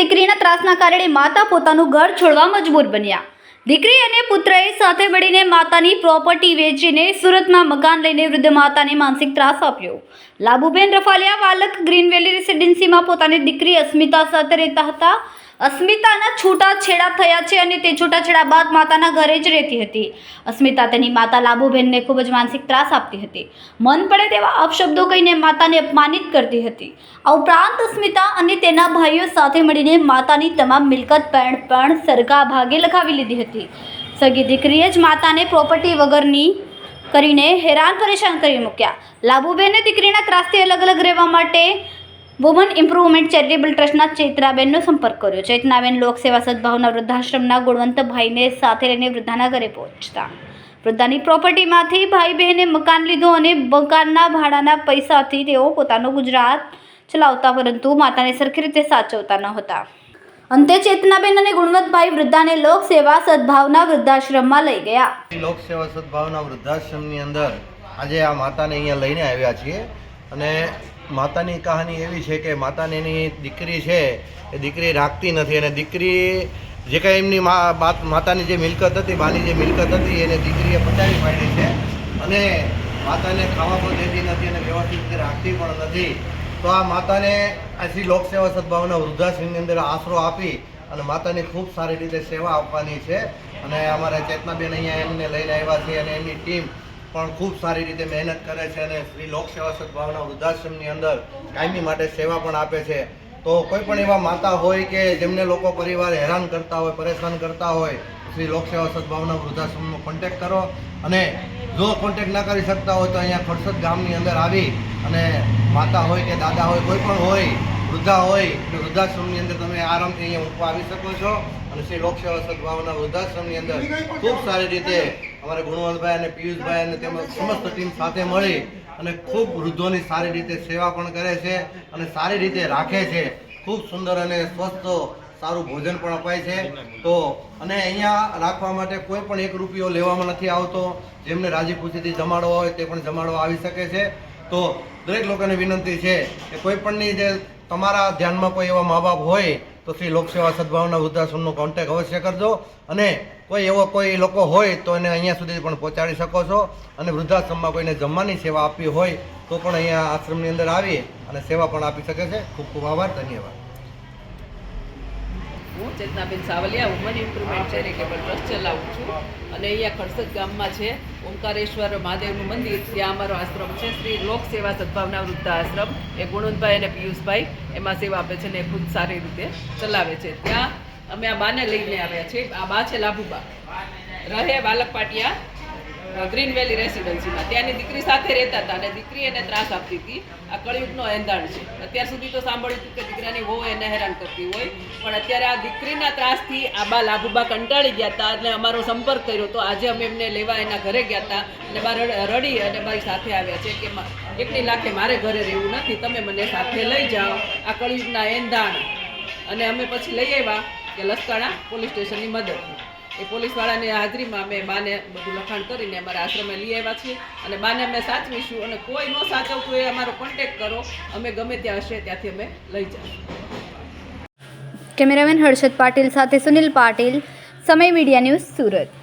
દીકરીના ત્રાસના કારણે માતા પોતાનું ઘર છોડવા મજબૂર બન્યા. દીકરી અને પુત્રએ સાથે મળીને માતાની પ્રોપર્ટી વેચીને સુરતમાં મકાન લઈને વૃદ્ધ માતાને માનસિક ત્રાસ આપ્યો. લાબુબેન રફાલિયા, વાલક ગ્રીન વેલી રેસિડેન્સીમાં પોતાની દીકરી અસ્મિતા સાથે રહેતા હતા. અસ્મિતાના છૂટાછેડા થયા છે અને તે છૂટાછેડા બાદ માતાના ઘરે જ રહેતી હતી. અસ્મિતા તેની માતા લાભુબેનને ખૂબ જ માનસિક ત્રાસ આપતી હતી. મન પડે તેવા અપશબ્દો કહીને માતાને અપમાનિત કરતી હતી. આ ઉપરાંત અસ્મિતા અને તેના ભાઈઓ સાથે મળીને માતાની તમામ મિલકત પણ પણ સરખા ભાગે લખાવી લીધી હતી. સગી દીકરીએ જ માતાને પ્રોપર્ટી વગરની કરીને હેરાન પરેશાન કરી મૂક્યા. લાભુબેને દીકરીના ત્રાસથી અલગ અલગ રહેવા માટે વુમન ઇમ્પ્રુવમેન્ટ ચેરિટેબલ ટ્રસ્ટના ચેતનાબેનનો સંપર્ક કર્યો. ચેતનાબેન લોકસેવા સદભાવના વૃદ્ધાશ્રમના ગુણવંતભાઈને સાથે લઈને વૃદ્ધાના ઘરે પહોંચતા. વૃદ્ધાની પ્રોપર્ટીમાંથી ભાઈ બહેને મકાન લીધું અને મકાનના ભાડાના પૈસાથી તેઓ પોતાનું ગુજરાત ચલાવતા પરંતુ માતાને સરખી રીતે સાચવતા ન હતા. અંતે ચેતનાબેન અને ગુણવંતભાઈ વૃદ્ધાને લોકસેવા સદભાવના વૃદ્ધાશ્રમમાં લઈ ગયા. લોકસેવા સદભાવના વૃદ્ધાશ્રમની અંદર આજે આ માતાને અહીંયા લઈને આવ્યા છીએ. અને માતાની કહાની એવી છે કે માતાની એની દીકરી છે એ દીકરી રાખતી નથી અને દીકરી જે કાંઈ એમની માતાની જે મિલકત હતી, બાની જે મિલકત હતી, એને દીકરીએ પચાવી પાડી છે અને માતાને ખાવા પણ દેતી નથી અને વ્યવસ્થિત રીતે રાખતી પણ નથી. તો આ માતાને આ શ્રી લોક સેવા સદભાવના વૃદ્ધાશ્રમની અંદર આશરો આપી અને માતાની ખૂબ સારી રીતે સેવા આપવાની છે. અને અમારા ચેતનાબેન અહીંયા એમને લઈને આવ્યા છે અને એમની ટીમ પણ ખૂબ સારી રીતે મહેનત કરે છે અને શ્રી લોક સેવા સદભાવના વૃદ્ધાશ્રમની અંદર કાયમી માટે સેવા પણ આપે છે. તો કોઈ પણ એવા માતા હોય કે જેમને લોકો પરિવાર હેરાન કરતા હોય, પરેશાન કરતા હોય, શ્રી લોક સેવા સદભાવના વૃદ્ધાશ્રમનો કોન્ટેક્ટ કરો અને જો કોન્ટેક્ટ ના કરી શકતા હોય તો અહીંયા ખડસદ ગામની અંદર આવી અને માતા હોય કે દાદા હોય, કોઈ પણ હોય, વૃદ્ધા હોય એટલે વૃદ્ધાશ્રમની અંદર તમે આરામથી અહીંયા મૂકવા આવી શકો છો અને શ્રી લોકસેવા સદભાવના વૃદ્ધાશ્રમની અંદર ખૂબ સારી રીતે અમારે ગુણવંતભાઈ અને પિયુષભાઈ અને તેમજ સમસ્ત ટીમ સાથે મળી અને ખૂબ વૃદ્ધોની સારી રીતે સેવા પણ કરે છે અને સારી રીતે રાખે છે. ખૂબ સુંદર અને સ્વસ્થ સારું ભોજન પણ અપાય છે. તો અને અહીંયા રાખવા માટે કોઈ પણ એક રૂપિયો લેવામાં નથી આવતો. જેમને રાજી ખુશીથી જમાડવા હોય તે પણ જમાડવા આવી શકે છે. તો દરેક લોકોને વિનંતી છે કે કોઈ પણની જે તમારા ધ્યાનમાં કોઈ એવા મા બાપ હોય તો શ્રી લોકસેવા સદભાવના વૃદ્ધાશ્રમનો કોન્ટેક અવશ્ય કરજો. અને કોઈ એવો કોઈ લોકો હોય તો એને અહીંયા સુધી પણ પહોંચાડી શકો છો. અને વૃદ્ધાશ્રમમાં કોઈને જમવાની સેવા આપવી હોય તો પણ અહીંયા આશ્રમની અંદર આવી અને સેવા પણ આપી શકે છે. ખૂબ ખૂબ આભાર. ધન્યવાદ. હું Chetnaben Savaliya women improvement charitable trust ચલાવું છું. અને અહીંયા ખડસદ ગામમાં છે, ઓમકારેશ્વર મહાદેવનું મંદિર. ત્યાં અમારો આશ્રમ છે. શ્રી લોક સેવા સદભાવના વૃદ્ધ આશ્રમ. એ ગુણવંતભાઈ અને પિયુષભાઈ એમાં સેવા આપે છે ને એ ખૂબ સારી રીતે ચલાવે છે. ત્યાં અમે આ બાને લઈને આવ્યા છીએ. આ બા છે લાભુબા. રહે બાલક પાટિયા. ગ્રીન વેલી રેસિડન્સીમાં. ત્યાંની દીકરી સાથે રહેતા હતા અને દીકરી એને ત્રાસ આપતી હતી. આ કળિયુગનો એંધાણ છે. અત્યાર સુધી તો સાંભળ્યું હતું કે દીકરાની વહુ એને હેરાન કરતી હોય. પણ અત્યારે આ દીકરીના ત્રાસથી આ બા લાભુબા કંટાળી ગયા હતા એટલે અમારો સંપર્ક કર્યો તો આજે અમે એમને લેવા એના ઘરે ગયા હતા. અને બા રડ- અને મારી સાથે આવ્યા છે કે એકની લાખે મારે ઘરે રહેવું નથી. તમે મને સાથે લઈ જાઓ. આ કળિયુગના એંધાણ. અને અમે પછી લઈ આવ્યા કે લસકાણા પોલીસ સ્ટેશનની મદદથી. એ પોલીસવાળાની હાજરીમાં અમે બાને બધું લખાણ કરીને અમારા આશ્રમે લઈ આવ્યા છીએ અને બાને અમે સાચવીશું અને કોઈ ન સાચવતું એ અમારો કોન્ટેક કરો. અમે ગમે ત્યાં હશે ત્યાંથી અમે લઈ જઈશું. કેમેરામેન હર્ષદ પાટીલ સાથે સુનિલ પાટીલ, સમય મીડિયા ન્યૂઝ સુરત.